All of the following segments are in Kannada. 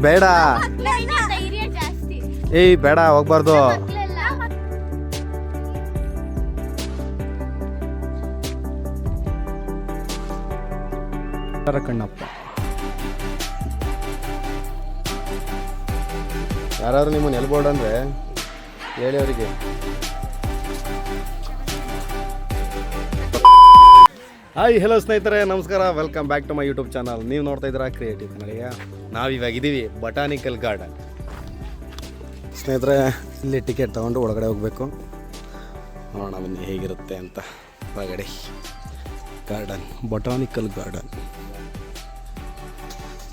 ಬೇಡ. ಏಯ್ ಬೇಡ ಹೋಗ್ಬಾರ್ದು. ಕಣ್ಣಪ್ಪ. ಯಾರಾದ್ರು ನಿಮ್ಮನ್ನ ಎಲ್ಬೋರ್ಡ್ ಅಂದ್ರೆ ಹೇಳಿ ಅವರಿಗೆ. ಹಾಯ್ ಹಲೋ ಸ್ನೇಹಿತರೆ ನಮಸ್ಕಾರ. Welcome back to my YouTube channel ನೀವು ನೋಡ್ತಾ ಇದ್ದೀರಾ ಕ್ರಿಯೇಟಿವ್ ಮಳೆಯ ನಾವಿವಾಗ ಇದ್ದೀವಿ ಬಟಾನಿಕಲ್ ಗಾರ್ಡನ್ ಸ್ನೇಹಿತರೆ ಇಲ್ಲಿ ಟಿಕೆಟ್ ತೊಗೊಂಡು ಒಳಗಡೆ ಹೋಗಬೇಕು. ನೋಡೋಣ ಬನ್ನಿ ಹೇಗಿರುತ್ತೆ ಅಂತ. ಒಳಗಡೆ. ಗಾರ್ಡನ್ ಬಟಾನಿಕಲ್ ಗಾರ್ಡನ್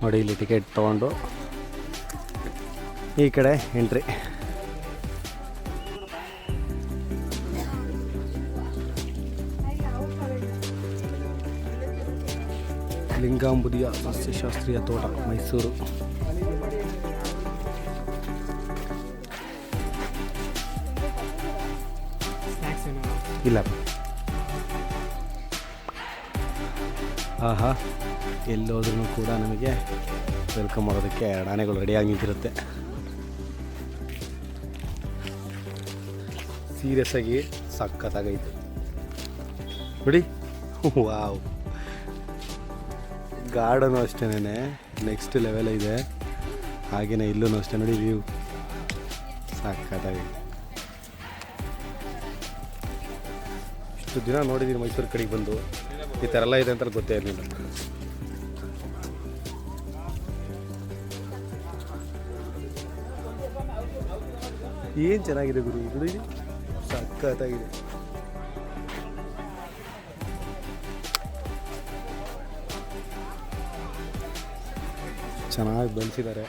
ನೋಡಿ ಇಲ್ಲಿ ಟಿಕೆಟ್ ತೊಗೊಂಡು. ಈ ಕಡೆ ಎಂಟ್ರಿ ಲಿಂಗಾಂಬುದಿಯ ಸಸ್ಯಶಾಸ್ತ್ರೀಯ ತೋಟ, ಮೈಸೂರು. ಇಲ್ಲ. ಆಹಾ, ಎಲ್ಲೋದ್ರೂ ಕೂಡ ನಮಗೆ ವೆಲ್ಕಮ್ ಮಾಡೋದಕ್ಕೆ ಆನೆಗಳು ರೆಡಿಯಾಗಿ ನಿಂತಿರುತ್ತೆ ಸೀರಿಯಸ್ ಆಗಿ ಸಖತ್ತಾಗೈತೆ. ನೋಡಿ ವಾವ್. ಗಾರ್ಡನು ಅಷ್ಟೇನೆ ನೆಕ್ಸ್ಟ್ ಲೆವೆಲ್ ಇದೆ. ಹಾಗೆಯೇ ಇಲ್ಲೂ ಅಷ್ಟೇ. ನೋಡಿ ವ್ಯೂ ಸಾಕಾಗಿ ಇಷ್ಟು ದಿನ ನೋಡಿದ್ದೀನಿ ಮೈಸೂರು ಕಡೆಗೆ ಬಂದು. ಈ ಥರ ಎಲ್ಲ ಇದೆ ಅಂತ ಗೊತ್ತೇ ಇರಲಿಲ್ಲ. ಏನು ಚೆನ್ನಾಗಿದೆ ಗುರು? ಇದು ಸಖತ್ತಾಗಿದೆ ಚೆನ್ನಾಗಿ ಬೆಳೆಸಿದ್ದಾರೆ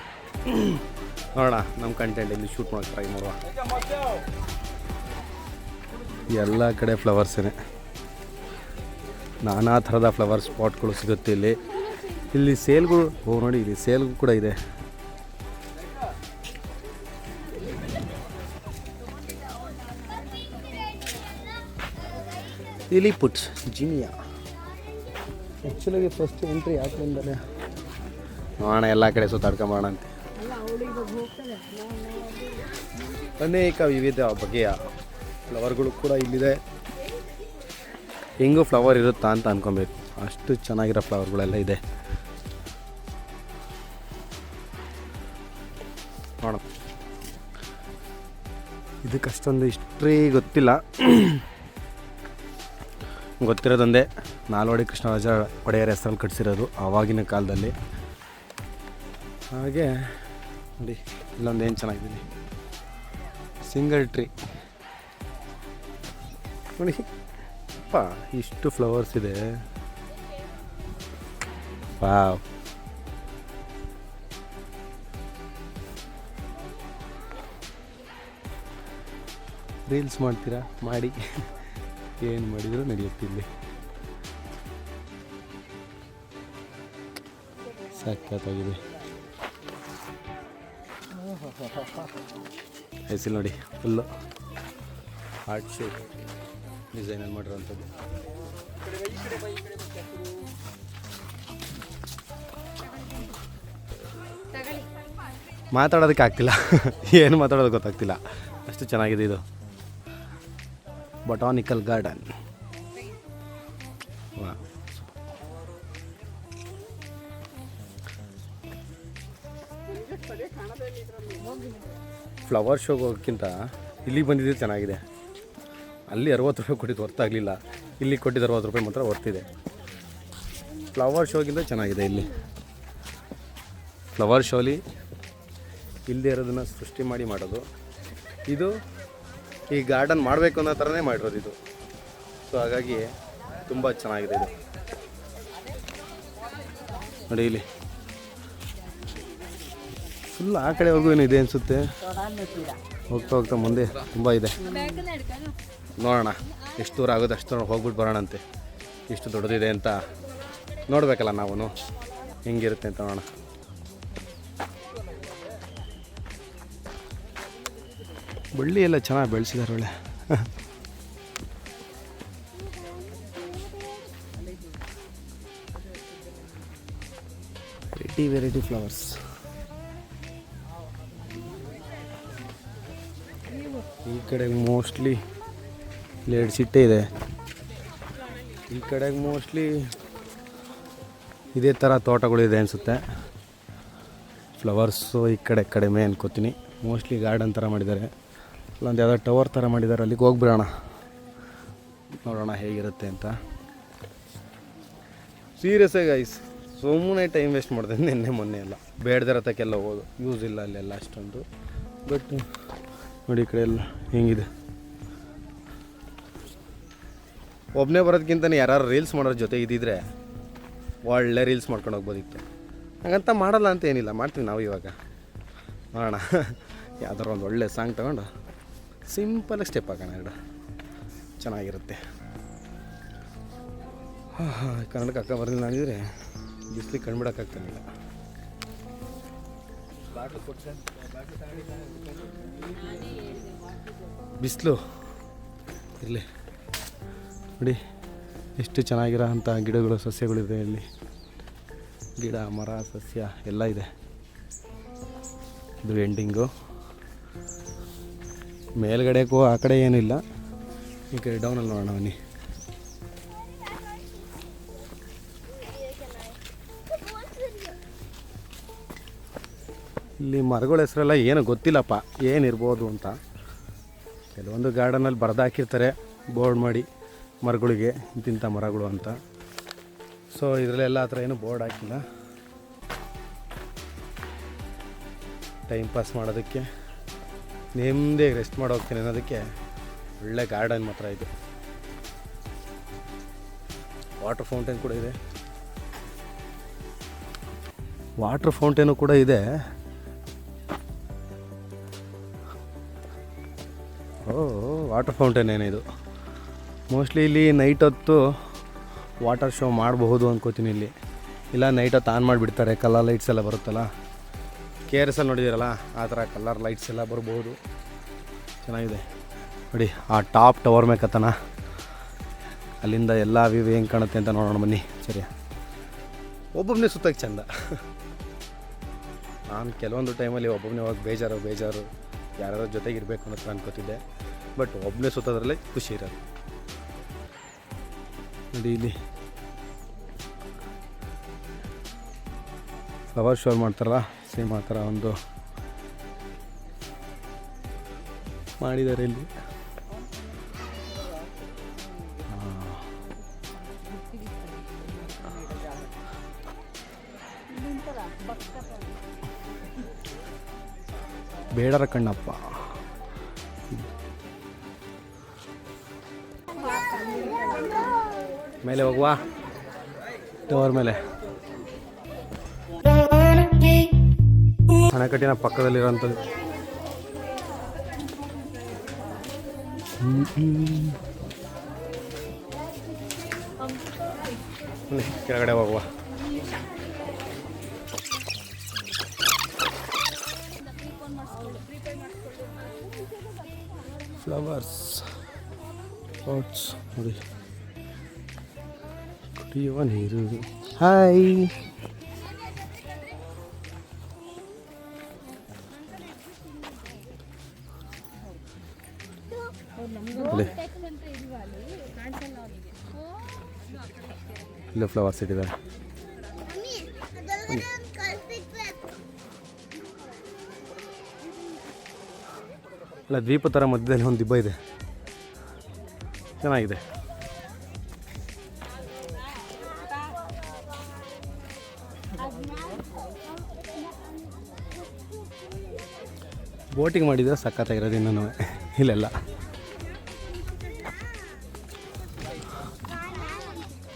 ನೋಡೋಣ, ನಮ್ಮ ಕಂಟೆಂಟ್ ಇಲ್ಲಿ ಶೂಟ್ ಮಾಡೋಕೆ ಟ್ರೈ ಮಾಡುವ ಎಲ್ಲ ಕಡೆ ಫ್ಲವರ್ಸೇ ನಾನಾ ಥರದ ಫ್ಲವರ್ ಸ್ಪಾಟ್ಗಳು ಸಿಗುತ್ತೆ ಇಲ್ಲಿ. ಇಲ್ಲಿ ಸೇಲ್ಗಳು ಓ, ನೋಡಿ, ಇಲ್ಲಿ ಸೇಲ್ಗೂ ಕೂಡ ಇದೆ. ಇಲ್ಲಿ ಪುಟ್ಸ್ ಜಿನಿಯಾ ಆ್ಯಕ್ಚುಲಾಗಿ ಫಸ್ಟ್ ಎಂಟ್ರಿ ಯಾಕೆಂದರೆ ನೋಡೋಣ, ಎಲ್ಲ ಕಡೆ ಸುತ್ತಾಡ್ಕೊಂಬೋಣ ಅಂತ. ಅನೇಕ ವಿವಿಧ ಬಗೆಯ ಫ್ಲವರ್ಗಳು ಕೂಡ ಇಲ್ಲಿದೆ. ಹೆಂಗೂ ಫ್ಲವರ್ ಇರುತ್ತಾ ಅಂತ ಅನ್ಕೊಬೇಕು. ಅಷ್ಟು ಚೆನ್ನಾಗಿರೋ ಫ್ಲವರ್ಗಳೆಲ್ಲ ಇದೆ. ನೋಡೋಣ. ಇದಕ್ಕೆ ಅಷ್ಟೊಂದು ಹಿಸ್ಟ್ರಿ ಗೊತ್ತಿಲ್ಲ. ಗೊತ್ತಿರೋದೊಂದೇ ನಾಲ್ವಡಿ ಕೃಷ್ಣರಾಜ ಒಡೆಯರ್ ಹೆಸರಲ್ಲಿ ಕಟ್ಸಿರೋದು ಆವಾಗಿನ ಕಾಲದಲ್ಲಿ. ಹಾಗೆ ನೋಡಿ, ಇಲ್ಲೊಂದು ಏನು ಚೆನ್ನಾಗಿದ್ದೀನಿ. ಸಿಂಗಲ್ ಟ್ರೀ ನೋಡಿ ಅಪ್ಪ ಇಷ್ಟು ಫ್ಲವರ್ಸ್ ಇದೆ. ವಾವ್ ರೀಲ್ಸ್ ಮಾಡ್ತೀರಾ? ಮಾಡಿ. ಏನು ಮಾಡಿದರೂ ನಡೆಯುತ್ತೆ ಇಲ್ಲಿ. ಹೆಸರು ನೋಡಿ ಫುಲ್ಲು ಹಾರ್ಟ್ ಶೇಪ್ ಡಿಸೈನಲ್ಲಿ ಮಾಡಿರೋಂಥದ್ದು ಮಾತಾಡೋದಕ್ಕೆ ಆಗ್ತಿಲ್ಲ. ಏನು ಮಾತಾಡೋದು ಗೊತ್ತಾಗ್ತಿಲ್ಲ. ಅಷ್ಟು ಚೆನ್ನಾಗಿದೆ ಇದು. ಬಟಾನಿಕಲ್ ಗಾರ್ಡನ್ ಫ್ಲವರ್ ಶೋಗೆ ಹೋಗೋಕ್ಕಿಂತ ಇಲ್ಲಿಗೆ ಬಂದಿದ್ದು ಚೆನ್ನಾಗಿದೆ. ಅಲ್ಲಿ ಅರವತ್ತು ರೂಪಾಯಿ ಕೊಟ್ಟಿದ್ದು ಹೊರ್ತಾಗಲಿಲ್ಲ. ಇಲ್ಲಿ ಕೊಟ್ಟಿದ್ದು ಅರವತ್ತು ರೂಪಾಯಿ ಮಾತ್ರ ಹೊರ್ತಿದೆ. ಫ್ಲವರ್ ಶೋಗಿಂತ ಚೆನ್ನಾಗಿದೆ ಇಲ್ಲಿ. ಫ್ಲವರ್ ಶೋಲಿ ಇಲ್ಲದೆ ಇರೋದನ್ನು ಸೃಷ್ಟಿ ಮಾಡಿ ಮಾಡೋದು. ಇದು ಈ ಗಾರ್ಡನ್ ಮಾಡಬೇಕು ಅನ್ನೋ ಥರನೇ ಮಾಡಿರೋದು ಇದು. ಸೊ ಹಾಗಾಗಿ ತುಂಬ ಚೆನ್ನಾಗಿದೆ ಇದು. ನೋಡಿ ಇಲ್ಲಿ. ಫುಲ್ ಆ ಕಡೆವರೆಗೂ ಏನು ಇದೆ ಅನಿಸುತ್ತೆ ಹೋಗ್ತಾ ಹೋಗ್ತಾ ಮುಂದೆ ತುಂಬ ಇದೆ. ನೋಡೋಣ ಎಷ್ಟು ದೂರ ಆಗುತ್ತೆ ಅಷ್ಟು ದೂರ ಹೋಗ್ಬಿಟ್ಟು ಬರೋಣಂತೆ. ಎಷ್ಟು ದೊಡ್ಡದಿದೆ ಅಂತ ನೋಡಬೇಕಲ್ಲ ನಾವು ಹೆಂಗಿರುತ್ತೆ ಅಂತ ನೋಡೋಣ. ಬಳ್ಳಿ ಎಲ್ಲ ಚೆನ್ನಾಗಿ ಬೆಳೆಸಿದ್ದಾರೆ ಒಳ್ಳೆ. ರೆಡಿ ವೆರೈಟಿ ವೆರೈಟಿ ಫ್ಲವರ್ಸ್ ಈ ಕಡೆ ಮೋಸ್ಟ್ಲಿ ಲೇಡ್ ಸಿಟ್ಟೆ ಇದೆ. ಈ ಕಡೆಗೆ ಮೋಸ್ಟ್ಲಿ ಇದೇ ಥರ ತೋಟಗಳಿದೆ ಅನಿಸುತ್ತೆ. ಫ್ಲವರ್ಸು ಈ ಕಡೆ ಕಡಿಮೆ ಅನ್ಕೋತೀನಿ. ಮೋಸ್ಟ್ಲಿ ಗಾರ್ಡನ್ ಥರ ಮಾಡಿದ್ದಾರೆ. ಅಲ್ಲೊಂದು ಯಾವುದೋ ಟವರ್ ಥರ ಮಾಡಿದ್ದಾರೆ. ಅಲ್ಲಿಗೆ ಹೋಗ್ಬಿಡೋಣ. ನೋಡೋಣ ಹೇಗಿರುತ್ತೆ ಅಂತ. ಸೀರಿಯಸ್ ಗೈಸ್ ಸುಮ್ಮನೆ ಟೈಮ್ ವೇಸ್ಟ್ ಮಾಡಿದೆ ನಿನ್ನೆ ಮೊನ್ನೆ ಎಲ್ಲ. ಬೇಡದಿರತಕ್ಕೆಲ್ಲ ಹೋದು. ಯೂಸ್ ಇಲ್ಲ ಅಲ್ಲೆಲ್ಲ ಅಷ್ಟೊಂದು. ಬಟ್ ನೋಡಿ ಈ ಕಡೆ ಎಲ್ಲ ಹೆಂಗಿದೆ. ಒಬ್ಬನೇ ಬರೋದಕ್ಕಿಂತ ಯಾರು ರೀಲ್ಸ್ ಮಾಡೋರ ಜೊತೆ ಇದ್ದಿದ್ರೆ ಒಳ್ಳೆ ರೀಲ್ಸ್ ಮಾಡ್ಕೊಂಡು ಹೋಗ್ಬೋದಿತ್ತು. ಹಾಗಂತ ಮಾಡಲ್ಲ ಅಂತ ಏನಿಲ್ಲ ಮಾಡ್ತೀವಿ ನಾವು ಇವಾಗ. ಮಾಡೋಣ ಯಾವ್ದಾರು ಒಂದು ಒಳ್ಳೆ ಸಾಂಗ್ ತಗೊಂಡು ಸಿಂಪಲಾಗಿ ಸ್ಟೆಪ್ ಹಾಕೋಣ ಎರಡು. ಚೆನ್ನಾಗಿರುತ್ತೆ. ಹಾಂ ಹಾಂ ಕನ್ನಡಕ್ಕೆ ಅಕ್ಕ ಬರಲಿಲ್ಲ ಅಂದಿದ್ರೆ ಬಿಸ್ಲಿಗೆ ಕಣ್ಬಿಡೋಕ್ಕಾಗ್ತಾನಿಲ್ಲ ಬಿಸಿಲು. ಇರಲಿ. ನೋಡಿ, ಎಷ್ಟು ಚೆನ್ನಾಗಿರೋ ಅಂಥ ಗಿಡಗಳು, ಸಸ್ಯಗಳಿದೆ ಇಲ್ಲಿ. ಗಿಡ, ಮರ, ಸಸ್ಯ, ಎಲ್ಲ ಇದೆ. ಇದು ಎಂಡಿಂಗು. ಮೇಲ್ಗಡೆಗೂ ಆ ಕಡೆ ಏನಿಲ್ಲ. ಈ ಕಡೆ ಡೌನಲ್ಲಿ ನೋಡೋಣ ಬನ್ನಿ. ಇಲ್ಲಿ ಮರಗಳ ಹೆಸರೆಲ್ಲ ಏನು ಗೊತ್ತಿಲ್ಲಪ್ಪ ಏನಿರ್ಬೋದು ಅಂತ. ಕೆಲವೊಂದು ಗಾರ್ಡನಲ್ಲಿ ಬರೆದಾಕಿರ್ತಾರೆ ಬೋರ್ಡ್ ಮಾಡಿ ಮರಗಳಿಗೆ, ಇಂತಿಂಥ ಮರಗಳು ಅಂತ. ಸೊ ಇದರಲ್ಲೆಲ್ಲ ಆ ಥರ ಏನು ಬೋರ್ಡ್ ಹಾಕಿಲ್ಲ. ಟೈಮ್ ಪಾಸ್ ಮಾಡೋದಕ್ಕೆ ನೆಮ್ಮದಿ ರೆಸ್ಟ್ ಮಾಡಿ ಅನ್ನೋದಕ್ಕೆ ಒಳ್ಳೆ ಗಾರ್ಡನ್ ಮಾತ್ರ ಇದೆ. ವಾಟರ್ ಫೌಂಟೇನ್ ಕೂಡ ಇದೆ. ವಾಟರ್ ಫೌಂಟೇನು ಕೂಡ ಇದೆ. ಓ ವಾಟರ್ ಫೌಂಟೇನ್ ಏನಿದು ಮೋಸ್ಟ್ಲಿ ಇಲ್ಲಿ ನೈಟ್ ಹೊತ್ತು ವಾಟರ್ ಶೋ ಮಾಡಬಹುದು ಅನ್ಕೋತೀನಿ ಇಲ್ಲಿ. ಇಲ್ಲ ನೈಟ್ ಹೊತ್ತು ಆನ್ ಮಾಡಿಬಿಡ್ತಾರೆ ಕಲರ್ ಲೈಟ್ಸ್ ಎಲ್ಲ ಬರುತ್ತಲ್ಲ. ಕೆ ಆರ್ ಎಸ್ ಅಲ್ಲಿ ನೋಡಿದಿರಲ್ಲ ಆ ಥರ ಕಲರ್ ಲೈಟ್ಸ್ ಎಲ್ಲ ಬರ್ಬೋದು ಚೆನ್ನಾಗಿದೆ. ನೋಡಿ, ಆ ಟಾಪ್ ಟವರ್ ಮೇಕತ್ತನ ಅಲ್ಲಿಂದ ಎಲ್ಲ ವ್ಯೂ ಹೆಂಗೆ ಕಾಣುತ್ತೆ ಅಂತ ನೋಡೋಣ ಬನ್ನಿ. ಸರಿ ಒಬ್ಬೊಬ್ಬನೇ ಸುತ್ತಕ್ಕೆ ಚೆಂದ. ನಾನು ಕೆಲವೊಂದು ಟೈಮಲ್ಲಿ ಒಬ್ಬೊಬ್ಬನೇ ಹೋಗಿ ಬೇಜಾರು ಬೇಜಾರು. ಯಾರ್ಯಾರ ಜೊತೆಗೆ ಇರಬೇಕು ಅನ್ನೋ ಥರ ಅನ್ಕೋತಿದ್ದೆ. ಬಟ್ ಒಬ್ಬನೇ ಸುತ್ತೋದ್ರಲ್ಲೇ ಖುಷಿ ಇರೋದು. ನೋಡಿ ಇಲ್ಲಿ. ಫ್ಲವರ್ ಶೋರ್ ಮಾಡ್ತಾರಲ್ಲ ಸೇಮ್ ಆ ಥರ ಒಂದು ಮಾಡಿದ್ದಾರೆ ಇಲ್ಲಿ. ಆ. ಬೇಡರ ಕಣ್ಣಪ್ಪ. ಮೇಲೆ ಹೋಗುವ. ಟವರ್ ಮೇಲೆ. ಅಣೆಕಟ್ಟಿನ. ಬನ್ನಿ, ಕೆಳಗಡೆ ಹೋಗುವ. ಫ್ಲವರ್ಸ್ ಪಾಟ್ಸ್ ನೋಡಿ. ಕುಡಿಯುವ ನೀರು ಹಾಯ್ ಇಲ್ಲಿ ಇಲ್ಲೇ ಫ್ಲವರ್ಸ್ ಇಟ್ಟಿದ್ದಾರೆ. ಅಲ್ಲ, ದ್ವೀಪ ಥರ ಮಧ್ಯದಲ್ಲಿ ಒಂದು ದಿಬ್ಬ ಇದೆ. ಚೆನ್ನಾಗಿದೆ. ಬೋಟಿಂಗ್ ಮಾಡಿದ್ರೆ ಸಖತ್ತಾಗಿರೋದು ಇನ್ನೂ ಇಲ್ಲೆಲ್ಲ.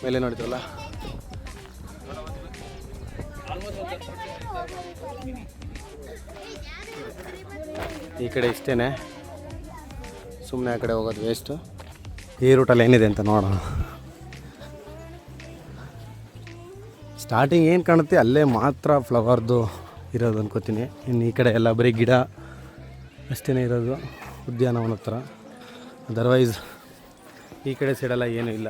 ಮೇಲೆ ನೋಡಿದ್ರಲ್ಲ? ಕಡೆ ಇಷ್ಟೇ ಸುಮ್ಮನೆ ಆ ಕಡೆ ಹೋಗೋದು ವೇಸ್ಟು ಈ ರೂಟಲ್ಲಿ ಏನಿದೆ ಅಂತ ನೋಡೋಣ. ಸ್ಟಾರ್ಟಿಂಗ್ ಏನು ಕಾಣುತ್ತೆ, ಅಲ್ಲೇ ಮಾತ್ರ ಫ್ಲವರ್ದು ಇರೋದು ಅನ್ಕೋತೀನಿ. ಇನ್ನು ಈ ಕಡೆ ಎಲ್ಲ ಬರೀ ಗಿಡ ಅಷ್ಟೇ ಇರೋದು, ಉದ್ಯಾನವನ ಹತ್ರ. ಅದರ್ವೈಸ್ ಈ ಕಡೆ ಸೈಡೆಲ್ಲ ಏನೂ ಇಲ್ಲ.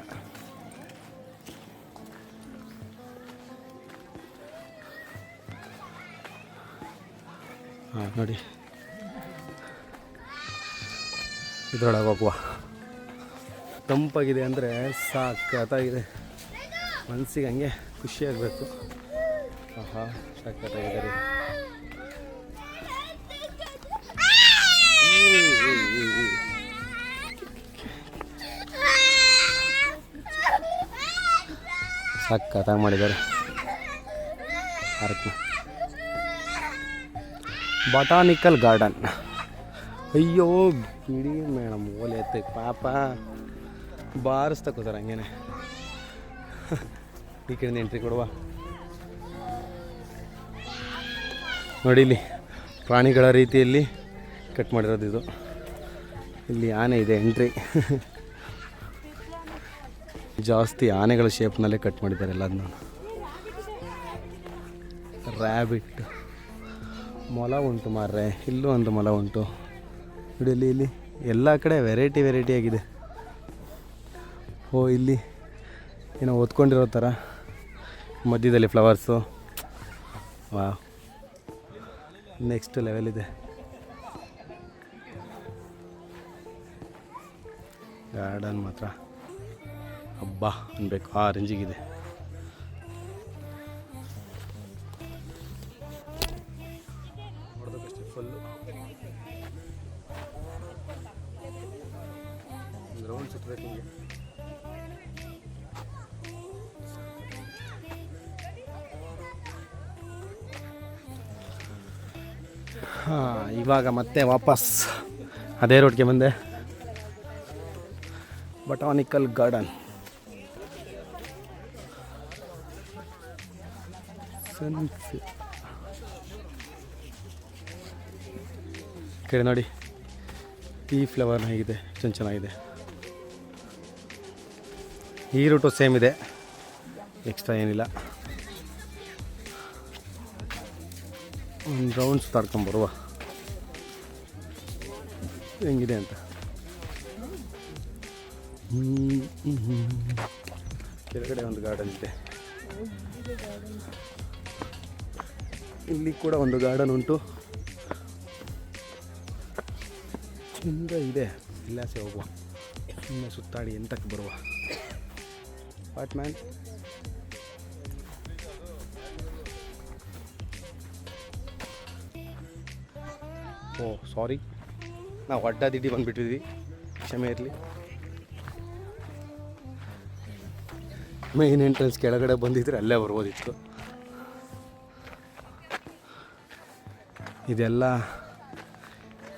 ಹಾಂ ನೋಡಿ. ಇದ್ರೊಳಗೆ ಹೋಗುವ. ತಂಪಾಗಿದೆ ಅಂದರೆ ಸಾಕತ್ತಾಗಿದೆ ಮನಸ್ಸಿಗೆ ಹಂಗೆ ಖುಷಿಯಾಗಬೇಕು. ಆಹಾ ಸಾಕತ್ತಾಗಿದೆ ರೀ. ಸಾಕತ್ತಾಗಿ ಮಾಡಿದ್ದಾರೆ. ಪಾರ್ಕ್ನ ಬಟಾನಿಕಲ್ ಗಾರ್ಡನ್. ಅಯ್ಯೋ, ಬಿಡಿ ಮೇಡಮ್ ಓಲೆ ಎತ್ತ. ಪಾಪ. ಬಾರಿಸ್ತಕೋತಾರೆ ಹಂಗೇನೆ. ಈ ಕಡೆ ಎಂಟ್ರಿ ಕೊಡುವ. ನೋಡಿಲಿ ಪ್ರಾಣಿಗಳ ರೀತಿಯಲ್ಲಿ ಕಟ್ ಮಾಡಿರೋದು ಇದು. ಇಲ್ಲಿ ಆನೆ ಇದೆ ಎಂಟ್ರಿ ಜಾಸ್ತಿ ಆನೆಗಳ ಶೇಪ್ನಲ್ಲೇ ಕಟ್ ಮಾಡಿದ್ದಾರೆ ಎಲ್ಲದನ್ನ ರ್ಯಾಬಿಟ್ ಮೊಲ ಉಂಟು ಮಾರ್ರೆ, ಇಲ್ಲೂ ಒಂದು ಮೊಲ ಉಂಟು. ನೋಡಿ ಇಲ್ಲಿ ಎಲ್ಲ ಕಡೆ ವೆರೈಟಿ ವೆರೈಟಿ ಆಗಿದೆ. ಓ, ಇಲ್ಲಿ ಏನೋ ಓದ್ಕೊಂಡಿರೋ ಥರ ಮಧ್ಯದಲ್ಲಿ ಫ್ಲವರ್ಸು ವಾ ನೆಕ್ಸ್ಟ್ ಲೆವೆಲ್ ಇದೆ. ಗಾರ್ಡನ್ ಮಾತ್ರ. ಹಬ್ಬ ಅನ್ಬೇಕು ಆ ರೇಂಜಿಗಿದೆ ರೌಂಡ್ ಸುತ್ತಬೇಕು ನಿಮಗೆ ಹಾಂ, ಇವಾಗ ಮತ್ತೆ ವಾಪಸ್ ಅದೇ ರೋಡ್ಗೆ ಬಂದೆ. ಬಟಾನಿಕಲ್ ಗಾರ್ಡನ್ ಕಡೆ ನೋಡಿ, ಈ ಫ್ಲವರ್ ಹೇಗಿದೆ ಚೆನ್ನ ಚೆನ್ನಾಗಿದೆ. ಈ ರೂಟು ಸೇಮ್ ಇದೆ. ಎಕ್ಸ್ಟ್ರಾ ಏನಿಲ್ಲ. ಒಂದು ರೌಂಡ್ ಸುತ್ತಾಡ್ಕೊಂಬರುವ ಹೆಂಗಿದೆ ಅಂತ. ಕೆಳಗಡೆ ಒಂದು ಗಾರ್ಡನ್ ಇದೆ. ಇಲ್ಲಿ ಕೂಡ ಒಂದು ಗಾರ್ಡನ್ ಉಂಟು. ಚಂದ ಇದೆ. ಇಲ್ಲಾಸೆ ಹೋಗುವ. ಸುತ್ತಾಡಿ ಎಂಟಕ್ಕೆ ಬರುವ. ವಾಟ್ ಮ್ಯಾನ್ ಓ ಸಾರಿ ನಾವು ಅಡ್ಡಾದಿಡ್ಡಿ ಬಂದುಬಿಟ್ಟಿದ್ವಿ. ಕ್ಷಮೆ ಇರಲಿ. ಮೇನ್ ಎಂಟ್ರೆನ್ಸ್ ಕೆಳಗಡೆ ಬಂದಿದ್ರೆ ಅಲ್ಲೇ ಬರ್ಬೋದಿತ್ತು ಇದೆಲ್ಲ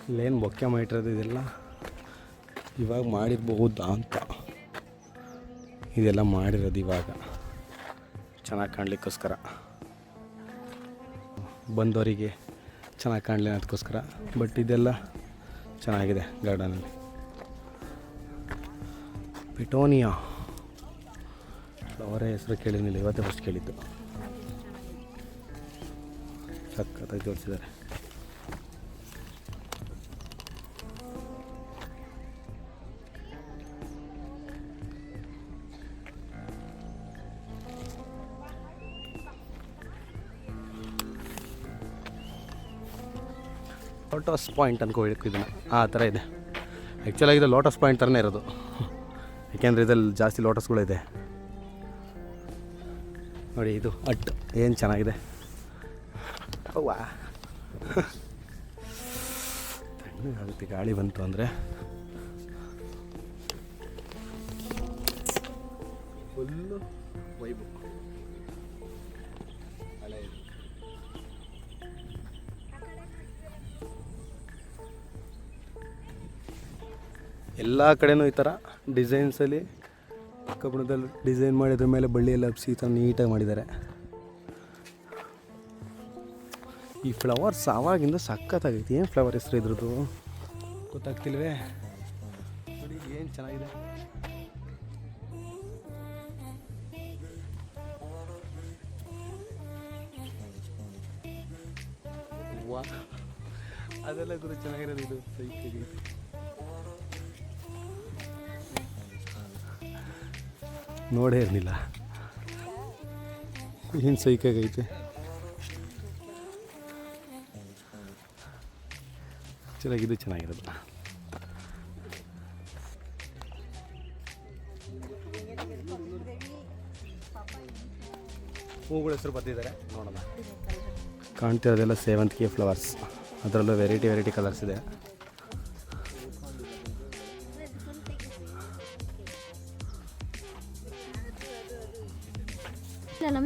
ಇಲ್ಲೇನು ಬೊಕ್ಕೆ ಮಾಡಿರೋದು ಇದೆಲ್ಲ ಇವಾಗ ಮಾಡಿರ್ಬಹುದಾ ಅಂತ. ಇದೆಲ್ಲ ಮಾಡಿರೋದು ಇವಾಗ. ಚೆನ್ನಾಗಿ ಕಾಣಲಿಕ್ಕೋಸ್ಕರ. ಬಂದವರಿಗೆ ಚೆನ್ನಾಗಿ ಕಾಣಲಿ ಅದಕ್ಕೋಸ್ಕರ ಬಟ್ ಇದೆಲ್ಲ ಚೆನ್ನಾಗಿದೆ ಗಾರ್ಡನಲ್ಲಿ. ಪಿಟೋನಿಯಾ. ಫ್ಲವರೇ ಹೆಸರು ಕೇಳಿದ್ನಿಲ್ಲ ಇವತ್ತೇ ಫಸ್ಟ್ ಕೇಳಿದ್ದು. ಸಕ್ಕತ್ತಾಗಿ ಜೋಡಿಸಿದ್ದಾರೆ ಲೋಟಸ್ ಪಾಯಿಂಟ್ ಅನ್ಕೋಬೇಕು ಇದನ್ನು ಆ ಥರ ಇದೆ. ಆ್ಯಕ್ಚುಲಾಗಿ ಇದು ಲೋಟಸ್ ಪಾಯಿಂಟ್ ಥರನೇ ಇರೋದು. ಯಾಕೆಂದರೆ ಇದ್ರಲ್ಲಿ ಜಾಸ್ತಿ ಲೋಟಸ್ಗಳಿದೆ ನೋಡಿ, ಇದು ಅಟ್. ಏನು ಚೆನ್ನಾಗಿದೆ? ಅವ್ವಾ. ಗಾಳಿ ಬಂತು ಅಂದರೆ. ಫುಲ್ಲು ವೈಬು ಎಲ್ಲ ಕಡೆನೂ ಈ ಥರ ಡಿಸೈನ್ಸಲ್ಲಿ ಕಬ್ಬಣದಲ್ಲಿ ಡಿಸೈನ್ ಮಾಡಿದ್ರ ಮೇಲೆ ಬಳ್ಳಿ ಎಲ್ಲ ಹಬ್ಸಿ ಈ ಥರ ನೀಟಾಗಿ ಮಾಡಿದ್ದಾರೆ. ಈ ಫ್ಲವರ್ಸ್ ಆವಾಗಿಂದ ಸಖತ್ತಾಗೈತಿ. ಏನು ಫ್ಲವರ್ ಹೆಸರು ಇದ್ರದ್ದು? ಗೊತ್ತಾಗ್ತಿಲ್ವೇ? ನೋಡಿ, ಏನು ಚೆನ್ನಾಗಿದೆ. ಅದೆಲ್ಲ ಗುರು ಚೆನ್ನಾಗಿರೋದು ಇದು. ಸೈಕಾಗಿ. ನೋಡೇ ಇರಲಿಲ್ಲ. ಏನು ಸೈಕಾಗೈತೆ ಚೆನ್ನಾಗಿದ್ದು ಚೆನ್ನಾಗಿರೋದು. ಹೂಗಳ ಹೆಸರು ಬರ್ತಿದ್ದಾರೆ ನೋಡೋಣ. ಕಾಣ್ತಿರೋದೆಲ್ಲ ಸೇವಂತಿಗೆ ಫ್ಲವರ್ಸ್ ಅದರಲ್ಲೂ ವೆರೈಟಿ ವೆರೈಟಿ ಕಲರ್ಸ್ ಇದೆ.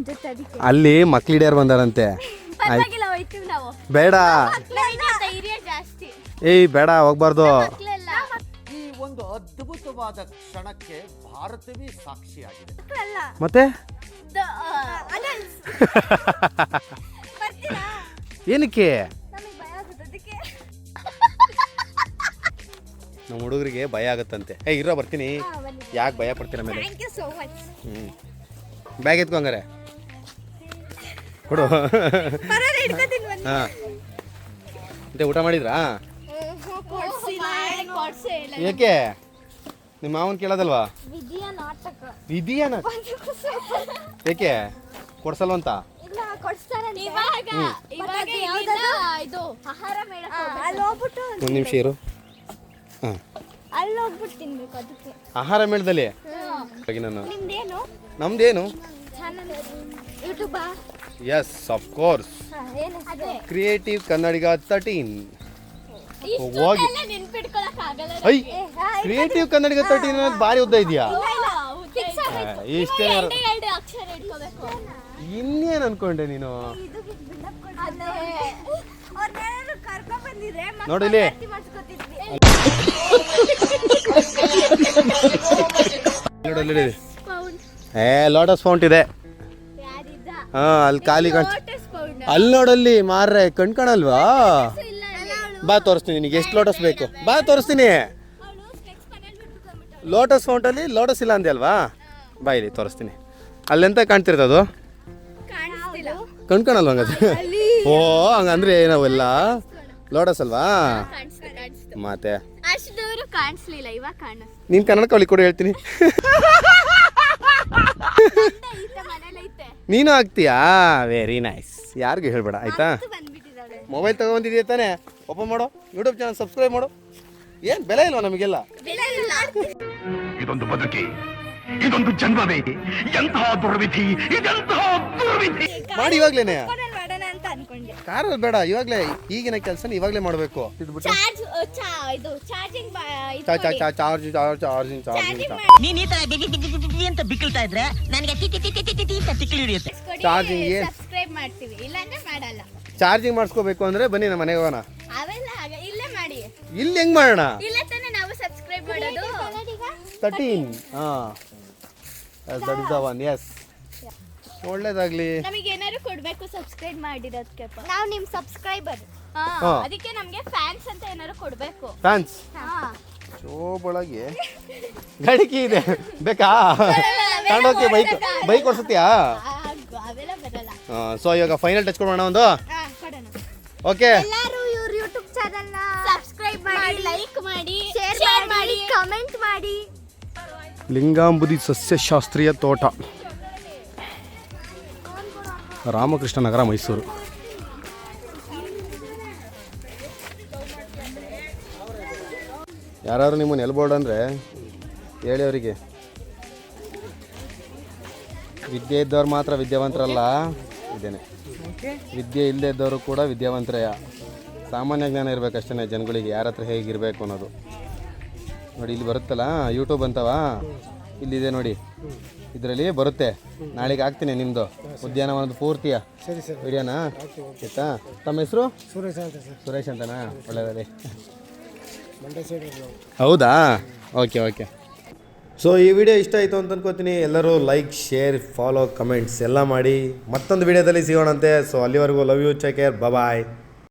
ನಮ್ಮ ಜೊತೆ ಅದಕ್ಕೆ ಅಲ್ಲಿ ಮಕ್ಳಿಡಿಯರ್ ಬಂದಾರಂತೆ. ಪರವಾಗಿಲ್ಲ ಹೋಯ್ತೀವಿ ನಾವು. ಬೇಡ. ನಮ್ಗೆ ಧೈರ್ಯ ಜಾಸ್ತಿ. ಏಯ್ ಬೇಡ ಹೋಗ್ಬಾರ್ದು. ಮಕ್ಳೆಲ್ಲ. ಈ ಒಂದು ಅದ್ಭುತವಾದ ಕ್ಷಣಕ್ಕೆ ಭಾರತವೇ ಸಾಕ್ಷಿಯಾಗಿದೆ. ಮತ್ತೆ? ಬರ್ತೀರಾ? ಏನಕ್ಕೆ? ನಮಗೆ ಭಯ ಆಗುತ್ತೆ ಅದಕ್ಕೆ? ನಮ್ಮ ಹುಡುಗರಿಗೆ ಭಯ ಆಗುತ್ತಂತೆ. ಏ ಇರೋ ಬರ್ತೀನಿ. ಯಾಕೆ ಭಯ ಪಡ್ತೀರ ಮೇಲೆ? ಥ್ಯಾಂಕ್ ಯು ಸೋ ಮಚ್ ಹ್ಞೂ ಬ್ಯಾಗ್ ಎತ್ಕೊ ಹಂಗಾರೆ. ಕೊಡು. ಹಾಂ. ಮತ್ತೆ ಊಟ ಮಾಡಿದ್ರಾ? ಏಕೆ? ನಿಮ್ಮ ಮಾವನ್ ಕೇಳೋದಲ್ವಾ? ವಿಧಿಯ ನಾಟಕ. ಇದೆಯೇನ ಏಕೆ? ಕೊಡ್ಸಲ್ವಂತ ಒಂದು ನಿಮಿಷ ಇರು. ಹಾಂ. ಅಲ್ಲಿ ಹೋಗ್ಬಿಟ್ಟು ತಿನ್ಬೇಕು ಅದಕ್ಕೆ. ಆಹಾರ ಮೇಳದಲ್ಲಿ? ನಾನು ನಿಮ್ದೇನು? ಯೂಟ್ಯೂಬಾ yes of course creative Kannadiga thirteen ಹೋಗಿ. ಅಯ್ಯ ಐ ಕ್ರಿಯೇಟಿವ್ ಕನ್ನಡಿಗ ತರ್ಟೀನ್ ಅನ್ನೋದು ಭಾರಿ ಉದ್ದ ಇದೆಯಾ? ಇಷ್ಟೇ ಎರಡು ಅಕ್ಷರ ಇಟ್ಕೋಬೇಕು. ಇನ್ನೇನು ಅನ್ಕೊಂಡೆ ನೀನು? ನೋಡಿಲಿ ಬಂದಿದ್ರೆ ನೋಡಿ. ಏ ಲೋಟಸ್ ಫೌಂಟ್ ಇದೆ. ಹಾ ಅಲ್ಲಿ ಖಾಲಿ ಕಾಣ್ ಅಲ್ಲಿ ನೋಡಲ್ಲಿ ಮಾರ್ರೆ ಕಣ್ ಕಾಣಲ್ವಾ? ಬಾ ತೋರಿಸ್ತೀನಿ ನಿನಗೆ ಎಷ್ಟು ಲೋಟಸ್ ಬೇಕು? ಬಾ ತೋರಿಸ್ತೀನಿ. ಲೋಟಸ್ ಫೌಂಟಲ್ಲಿ ಲೋಟಸ್ ಇಲ್ಲ ಅಂದೆ ಅಲ್ವಾ? ಬಾ ಇಲ್ಲಿ ತೋರಿಸ್ತೀನಿ. ಅಲ್ಲೆಂತ ಕಾಣ್ತಿರ್ತದು ಕಣ್ ಕಾಣಲ್ವಾ ಹಂಗಾದ್ರೆ ಓ ಹಂಗಂದ್ರೆ ನಾವೆಲ್ಲ ಲೋಟಸ್ ಅಲ್ವಾ? ಮತ್ತೆ ನೀನ್ ಕನ್ನಡ ಕವಲಿ ಕೂಡ ಹೇಳ್ತೀನಿ. ನೀನು ಆಗ್ತೀಯಾ? ವೆರಿ ನೈಸ್ ಯಾರಿಗೂ ಹೇಳ್ಬೇಡ ಆಯ್ತಾ? ಮೊಬೈಲ್ ತಗೊಂಡಿದ್ದೀಯ ತಾನೆ? ಓಪನ್ ಮಾಡು. ಯೂಟ್ಯೂಬ್ ಚಾನಲ್ ಸಬ್ಸ್ಕ್ರೈಬ್ ಮಾಡು. ಏನು ಬೆಲೆ ಇಲ್ವಾ ನಮಗೆಲ್ಲ? ಇದೊಂದು ಬದುಕಿ ಇದೊಂದು ಜನ್ಮವೇ. ಎಂತಹ ದುರ್ವಿಧಿ ಇದೆಂತಹ ದುರ್ವಿಧಿ. ಮಾಡಿ ಇವಾಗ್ಲೇನೆ. ಕಾರಲ್ಲಿ ಬೇಡ ಇವಾಗಲೇ ಈಗಿನ ಕೆಲಸ ಇವಾಗಲೇ ಮಾಡಬೇಕು. ಇದ್ಬಿಟ್ಟು. ಚಾರ್ಜ್ ಇದು ಚಾರ್ಜಿಂಗ್ ಚಾ ಚಾ ಚಾ ಚಾರ್ಜ್ ಚಾರ್ಜ್ ಚಾರ್ಜಿಂಗ್ ಚಾರ್ಜಿಂಗ್ ನೀನ್ ಈ ತರ ಬಿಗಿ ಬಿಗಿ ಬಿಗಿ ಬಿಗಿ ಅಂತ ಬಿಕ್ಕಳ್ತಾ ಇದ್ರೆ ನನಗೆ ಟಿ ಟಿ ಟಿ ಟಿ ಟಿ ಟಿ ಅಂತ ತಿಕ್ಲಿ ಹಿಡಿಯುತ್ತೆ. Charging ಏನ್? ಸಬ್ಸ್ಕ್ರೈಬ್ ಮಾಡ್ತೀವಿ. ಇಲ್ಲಾಂದ್ರೆ ಮಾಡಲ್ಲ. ಚಾರ್ಜಿಂಗ್ ಮಾಡಿಸ್ಕೋಬೇಕು ಅಂದ್ರೆ ಬನ್ನಿ ನಮ್ಮ ಮನೆಗೆ ಹೋಗೋಣ. ಅವೆಲ್ಲ ಆಗ ಇಲ್ಲೇ ಮಾಡಿ. ಇಲ್ಲಿ ಹೆಂಗ್ ಮಾಡೋಣ? ಇಲ್ಲೇ ತಾನೇ ನಾವು ಸಬ್ಸ್ಕ್ರೈಬ್ ಮಾಡೋದು. ತರ್ಟೀನ್ ಹಾಂ. That is the one yes ಒಳ್ಳೇದಾಗ್ಲಿ. ನಮಗೆ ಏನಾದ್ರು ಕೊಡ್ಬೇಕು ಸಬ್ಸ್ಕ್ರೈಬ್ ಮಾಡಿರೋದಕ್ಕೆ ನಾವು ನಿಮ್ ಸಬ್ಸ್ಕ್ರೈಬರ್ ಹಾ. ಅದಕ್ಕೆ ನಮ್ಗೆ ಫ್ಯಾನ್ಸ್ ಅಂತ ಏನಾದ್ರು ಕೊಡ್ಬೇಕು. ಫ್ಯಾನ್ಸ್ ಶೋಬೊಳಗೆ ಗಡಿಕೆ ಇದೆ. ಬೇಕಾ? ತಗೊಂಡೋಗಿ ಬೈಕ್ ಬೈಕ್ ಓಡಿಸುತ್ತೀಯಾ? ಅವೆಲ್ಲ ಬರಲ್ಲ. ಸೊ ಇವಾಗ ಫೈನಲ್ ಟಚ್ ಕೊಡೋಣ ಒಂದು? ಹಾ, ಕೊಡೋಣ. ಓಕೆ ಎಲ್ಲರೂ ಇವ್ರ ಯೂಟ್ಯೂಬ್ ಚಾನಲ್ನ ಸಬ್ಸ್ಕ್ರೈಬ್ ಮಾಡಿ ಲೈಕ್ ಮಾಡಿ ಶೇರ್ ಮಾಡಿ ಕಮೆಂಟ್ ಮಾಡಿ. ಲಿಂಗಾಂಬುದಿ ಸಸ್ಯಶಾಸ್ತ್ರೀಯ ತೋಟ. ರಾಮಕೃಷ್ಣ ನಗರ ಮೈಸೂರು. ಯಾರು ನಿಮ್ಮನ್ನು ಎಲ್ಬೋರ್ಡ್ ಅಂದರೆ ಹೇಳಿ ಅವರಿಗೆ. ವಿದ್ಯೆ ಇದ್ದವ್ರು ಮಾತ್ರ ವಿದ್ಯಾವಂತರಲ್ಲ. ಇದೇನೆ ವಿದ್ಯೆ ಇಲ್ಲದೆ ಇದ್ದವರು ಕೂಡ ವಿದ್ಯಾವಂತರೇ. ಸಾಮಾನ್ಯ ಜ್ಞಾನ ಇರಬೇಕಷ್ಟೇ ಜನಗಳಿಗೆ ಯಾರ ಹತ್ರ ಹೇಗಿರಬೇಕು ಅನ್ನೋದು. ನೋಡಿ ಇಲ್ಲಿ ಬರುತ್ತಲ್ಲ ಯೂಟ್ಯೂಬ್ ಅಂತವಾ? ಇಲ್ಲಿದೆ ನೋಡಿ. ಇದರಲ್ಲಿ ಬರುತ್ತೆ. ನಾಳೆಗೆ ಹಾಕ್ತೀನಿ ನಿಮ್ಮದು ಉದ್ಯಾನವನದ ಪೂರ್ತಿಯ ವಿಡಿಯೋನಾ. ಆಯ್ತಾ? ತಮ್ಮ ಹೆಸರು? ಸುರೇಶ್ ಅಂತ ಸರ್. ಸುರೇಶ್ ಅಂತನಾ? ಒಳ್ಳೆಯದಲ್ಲಿ ಮಂಡ್ಯ ಸೈಡ್ ಹೌದಾ? Okay okay. ಸೊ ಈ ವಿಡಿಯೋ ಇಷ್ಟ ಆಯಿತು ಅಂತ ಅನ್ಕೋತೀನಿ. ಎಲ್ಲರೂ ಲೈಕ್ ಶೇರ್ ಫಾಲೋ ಕಮೆಂಟ್ಸ್ ಎಲ್ಲ ಮಾಡಿ ಮತ್ತೊಂದು ವಿಡಿಯೋದಲ್ಲಿ ಸಿಗೋಣಂತೆ. ಸೊ ಅಲ್ಲಿವರೆಗೂ love you take care bye